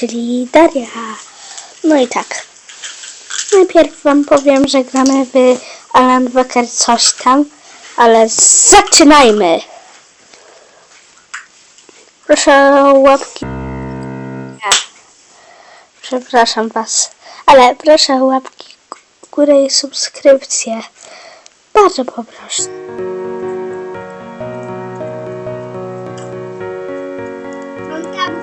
czyli Daria. No i tak. Najpierw wam powiem, że gramy w Alan Waker coś tam, ale zaczynajmy! Proszę o łapki. Nie. Przepraszam was, ale proszę o łapki w górę i subskrypcję. Bardzo poproszę. Mam tam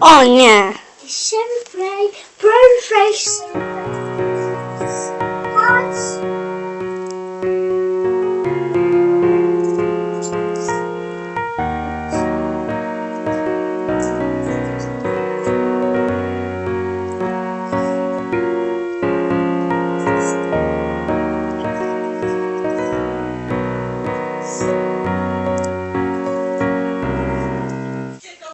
O nie! Szymfraj, prąfraj, szymfraj. Chodź.